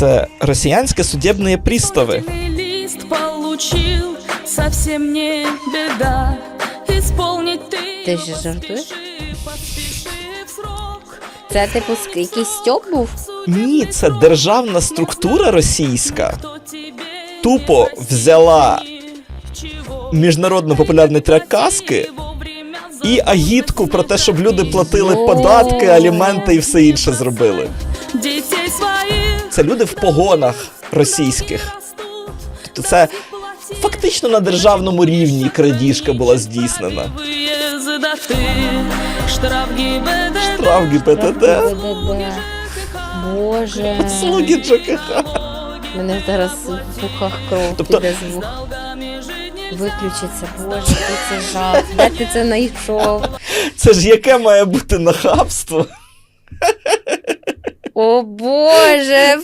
Це росіянське судебне пристави. Лист получил, совсем не беда. Исполнить ты Ти ж жартуєш? Це типу ск- якийсь стьоп був? Ні, це державна структура російська. Тупо взяла міжнародно популярний трек казки і агітку про те, щоб люди платили податки, аліменти і все інше зробили. Детей своих Це люди в погонах російських. Тобто це фактично на державному рівні крадіжка була здійснена. Штраф ГИБДД. Штраф ГПТД, БДД. Боже. слуги ЖКХ. Мене зараз в вухах кров Тобто- піде звук. Виключиться, боже, це жах. Де ти це знайшов? Це ж яке має бути нахабство? О Боже,